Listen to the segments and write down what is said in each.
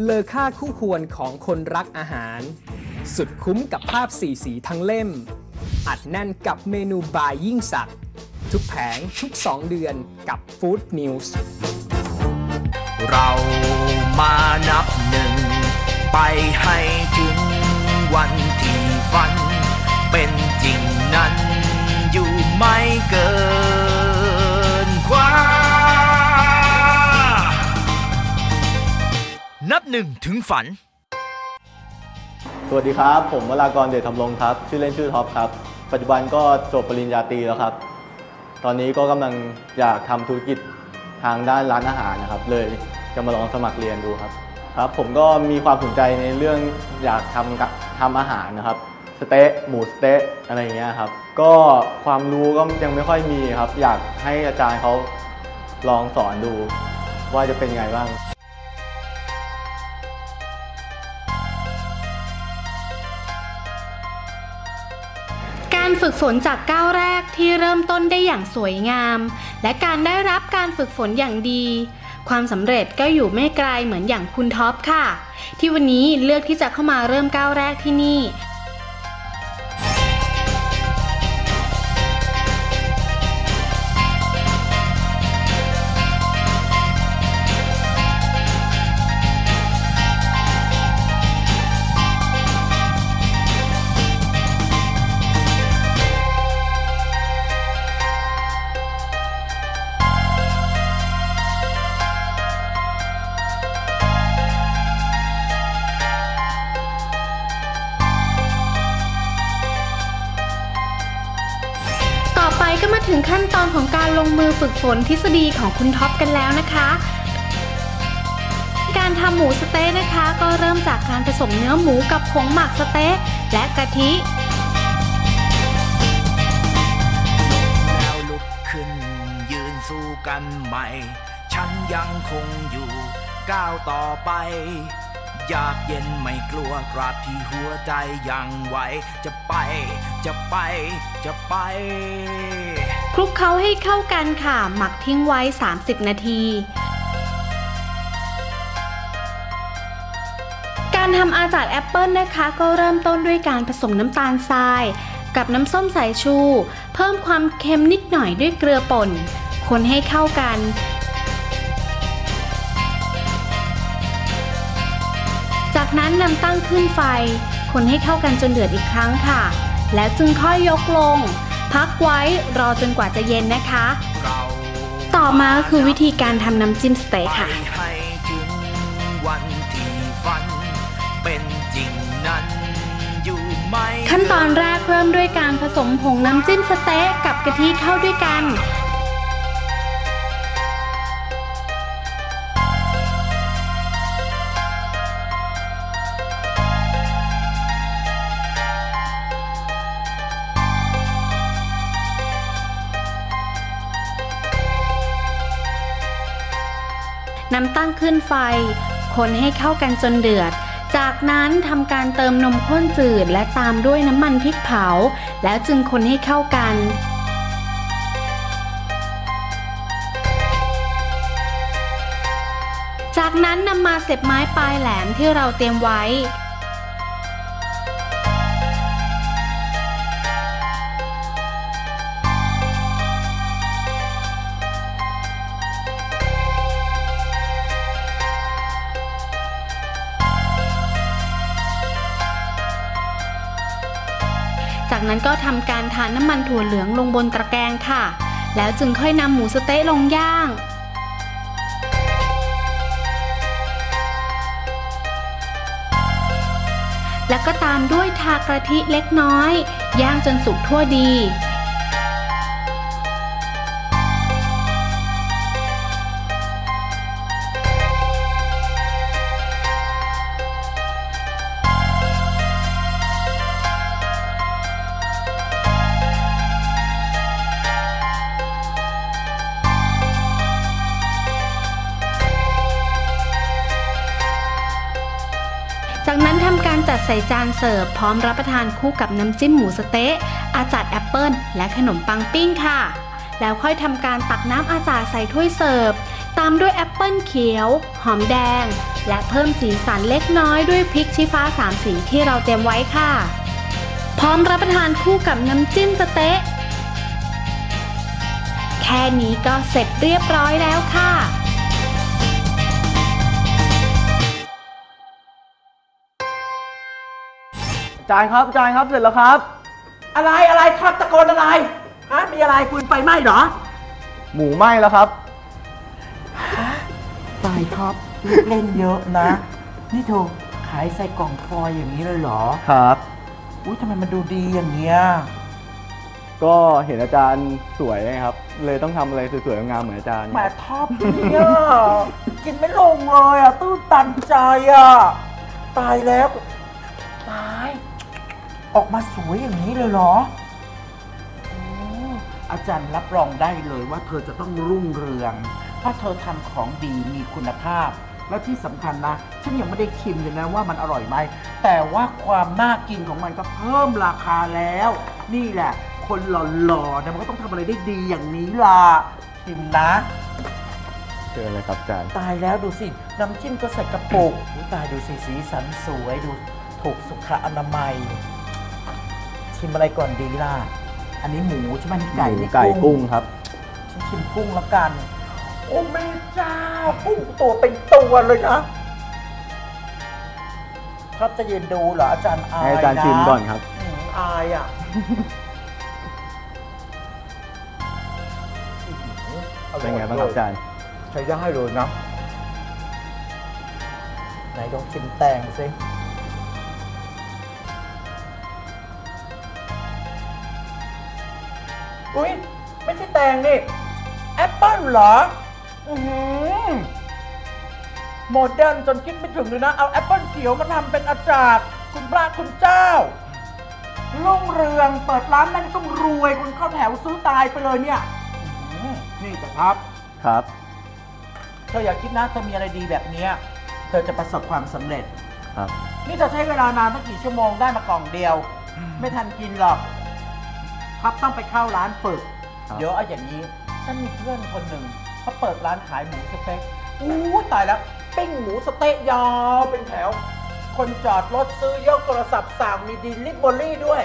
เลอค่าคู่ควรของคนรักอาหาร สุดคุ้มกับภาพสีสีทั้งเล่ม อัดแน่นกับเมนูบายยิ่งสักดิ์ทุกแผงทุก 2 เดือนกับ Food News เรามานับหนึ่ง ไปให้ถึงวันที่ฝันเป็นจริง หนึ่งถึงฝัน สวัสดีครับ ผมวรากรเดชธรรมรงค์ครับ ชื่อเล่นชื่อท็อปครับ ปัจจุบันก็จบปริญญาตรีแล้วครับ ตอนนี้ก็กำลังอยากทำธุรกิจทางด้านร้านอาหารนะครับ เลยจะมาลองสมัครเรียนดูครับ ครับ ผมก็มีความสนใจในเรื่องอยากทำกับทำอาหารนะครับสเต๊ะหมูสเต๊ะอะไรอย่างเงี้ยครับ ก็ความรู้ก็ยังไม่ค่อยมีครับ อยากให้อาจารย์เขาลองสอนดูว่าจะเป็นไงบ้าง การฝึกฝนจากก้าวแรกที่เริ่มต้นได้อย่างสวยงาม และการได้รับการฝึกฝนอย่างดี ความสำเร็จก็อยู่ไม่ไกลเหมือนอย่างคุณท็อปค่ะ ที่วันนี้เลือกที่จะเข้ามาเริ่มก้าวแรกที่นี่ ขั้นตอนของการลงมือฝึกฝนทฤษฎีของคุณท็อปกันแล้วนะคะ การทำหมูสเต๊ะนะคะ ก็เริ่มจากการผสมเนื้อหมูกับผงหมักสเต๊ะและกะทิแล้วลุกขึ้นยืนสู้กันใหม่ ฉันยังคงอยู่ก้าวต่อไปอยากเย็นไม่กลัวกราบที่หัวใจยังไหวจะไป จะไป จะไป คลุกเคล้าให้เข้ากันค่ะ หมักทิ้งไว้ 30 นาที การทำอาจารแอปเปิลนะคะ ก็เริ่มต้นด้วยการผสมน้ำตาลทราย กับน้ำส้มสายชู เพิ่มความเค็มนิดหน่อยด้วยเกลือป่น คนให้เข้ากันจากนั้นนำตั้งขึ้นไฟ คนให้เข้ากันจนเดือดอีกครั้งค่ะ แล้วจึงค่อยยกลง พักไว้รอจนกว่าจะเย็นนะคะเราต่อมาก็คือวิธีการทำน้ำจิ้มสเต๊ะค่ะไปให้ถึงวันที่ฝันเป็นจริงนั้นอยู่ไม่ขั้นตอนแรกเริ่มด้วยการผสมผงน้ำจิ้มสเต๊ะกับกะทิเข้าด้วยกัน นำตั้งขึ้นไฟ คนให้เข้ากันจนเดือด จากนั้นทำการเติมนมข้นจืดและตามด้วยน้ำมันพริกเผา แล้วจึงคนให้เข้ากันจากนั้นนำมาเสียบไม้ปลายแหลมที่เราเตรียมไว้ จากนั้นก็ทำการทานน้ำมันถั่วเหลืองลงบนตะแกรงค่ะ แล้วจึงค่อยนำหมูสเต๊ะลงย่าง แล้วก็ตามด้วยทากระทิเล็กน้อย ย่างจนสุกทั่วดี จัดใส่จานเสิร์ฟพร้อมรับประทานคู่กับน้ำจิ้มหมูสเต๊ะ อาจารย์แอปเปิลและขนมปังปิ้งค่ะ แล้วค่อยทำการตักน้ำอาจารย์ใส่ถ้วยเสิร์ฟ ตามด้วยแอปเปิลเขียว หอมแดง และเพิ่มสีสันเล็กน้อยด้วยพริกชี้ฟ้าสามสีที่เราเตรียมไว้ค่ะ พร้อมรับประทานคู่กับน้ำจิ้มสเต๊ะ แค่นี้ก็เสร็จเรียบร้อยแล้วค่ะ จารย์ครับอาจารย์ครับเสร็จแล้วครับ อะไรอะไรครับตะโกนอะไรฮะมีอะไรคุณไฟไหม้เหรอ หมูไหม้แล้วครับ ตายครับลูกเล่นเยอะนะ นี่เธอขายใส่กล่องฟอยล์อย่างนี้เลยเหรอ ครับ อุ้ยทำไมมันดูดีอย่างเงี้ย ก็เห็นอาจารย์สวยไงครับ เลยต้องทำอะไรสวยๆงามๆเหมือนอาจารย์ แหมท็อปเนี่ยกินไม่ลงเลยอะตื้นตันใจอะ ตายแล้ว ตาย ออกมาสวยอย่างนี้เลยเหรอโอ้อาจารย์รับรองได้เลยว่าเธอจะต้องรุ่งเรือง ถ้าเธอทำของดีมีคุณภาพ แล้วที่สำคัญนะฉันยังไม่ได้ชิมเลยนะว่ามันอร่อยไหม แต่ว่าความน่ากินของมันก็เพิ่มราคาแล้ว นี่แหละ คนหล่อๆเนี่ยมันก็ต้องทำอะไรได้ดีอย่างนี้ล่ะชิมนะ เจอเลยครับอาจารย์ ตายแล้วดูสิ น้ำจิ้มก็ใส่กระปุกอุ๊ยตายดูสิสีสันสวยดูถูกสุขอนามัย ชิมอะไรก่อนดีล่ะ อันนี้หมูใช่ไหมนี่หไก่มูนี่ไก่กุ้งครับฉันชิมกุ้งแล้วกัน โอ้แม่เจ้ากุ้งตัวเป็นตัวเลยนะครับจะยืนดูเหรออาจารย์อายให้อาจารย์นะชิมก่อนครับอืมอายอะอื้อหืออเป็นอยไงบ้างครับอาจารย์ ใช้ได้เลยนะไหนลองชิมแตงสิ อุ้ยไม่ใช่แตงนี่แอปเปิ้ลเหรอ อือหือโมเดิร์นจนคิดไม่ถึงเลยนะ เอาแอปเปิ้ลเขียวมาทำเป็นอาจารย์คุณพระคุณเจ้ารุ่งเรืองเปิดร้านนั่นต้องรวยคนเข้าแถวซื้อตายไปเลยเนี่ยอื้อหือนี่แต่ครับ ครับ เธออย่าคิดนะเธอมีอะไรดีแบบเนี้ยเธอจะประสบความสำเร็จ ครับ นี่เธอใช้เวลานานตั้งกี่ชั่วโมงได้มากล่องเดียว ไม่ทันกินหรอก ครับต้องไปเข้าร้านฝึก ครับ เดี๋ยวเอาอย่างนี้ ฉันมีเพื่อนคนหนึ่งเขาเปิดร้านขายหมูสเต็กอู้ตายแล้ว ปิ้งหมูสเต๊ะยาวเป็นแถว คนจอดรถซื้อยกโทรศัพท์สั่งมีดิลิเวอรี่ด้วย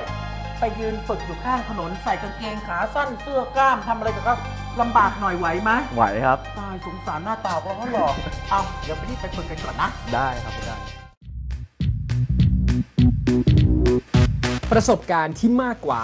ไปยืนฝึกอยู่ข้างถนนใส่กางเกงขาสั้นเสื้อกล้ามทำอะไรกับเขาลำบากหน่อยไหวไหมไหวครับ ตายสงสารหน้าตาเพราะเขาหลอกเอาเดี๋ยวไปรีบไปฝึกกันก่อนนะ ได้ครับอาจารย์ประสบการณ์ที่มากกว่า